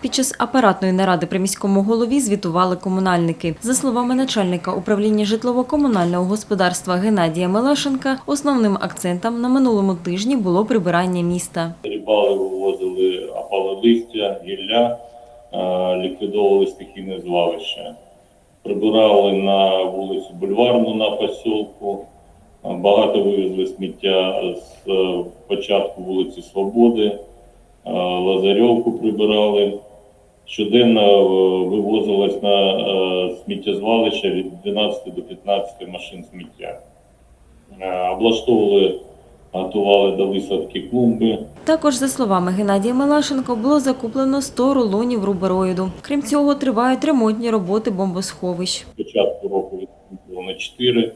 Під час апаратної наради при міському голові звітували комунальники. За словами начальника управління житлово-комунального господарства Геннадія Мелешенка, основним акцентом на минулому тижні було прибирання міста. Рибали вивозили опали листя, гілля, е, ліквідовували стихійне звалище. Прибирали на вулицю Бульварну на посілку. Е, Багато вивезли сміття з е, початку вулиці Свободи, Лазарьовку прибирали. Щоденно е, вивозилось на е, сміттєзвалище від 12 до 15 машин сміття. Е, Облаштовували, готували до висадки клумби. Також, за словами Геннадія Мелашенко, було закуплено 100 рулонів рубероїду. Крім цього, тривають ремонтні роботи бомбосховищ. Початку року відкрито на 4,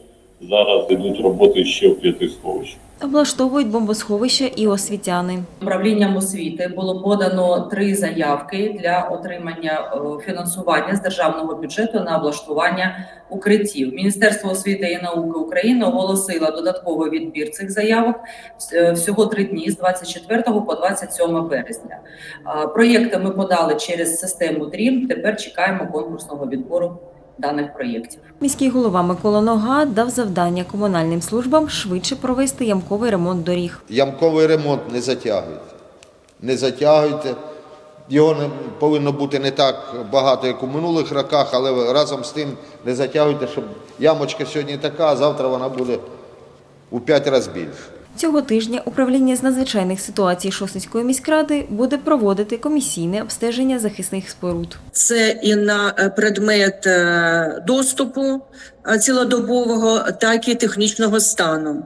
зараз йдуть роботи ще в п'яти сховищах. Облаштовують бомбосховища і освітяни. Управлінням освіти було подано три заявки для отримання е, фінансування з державного бюджету на облаштування укриттів. Міністерство освіти і науки України оголосило додатковий відбір цих заявок е, всього три дні з 24 по 27 березня. Е, Проєкти ми подали через систему ДРІМ. Тепер чекаємо конкурсного відбору даних проєктів. Міський голова Микола Нога дав завдання комунальним службам швидше провести ямковий ремонт доріг. Ямковий ремонт не затягуйте. Не затягуйте. Його не повинно бути не так багато, як у минулих роках, але разом з тим не затягуйте, щоб ямочка сьогодні така, а завтра вона буде у п'ять разів більше. Цього тижня управління з надзвичайних ситуацій Шосницької міськради буде проводити комісійне обстеження захисних споруд. Це і на е, предмет е, доступу е, цілодобового, так і технічного стану.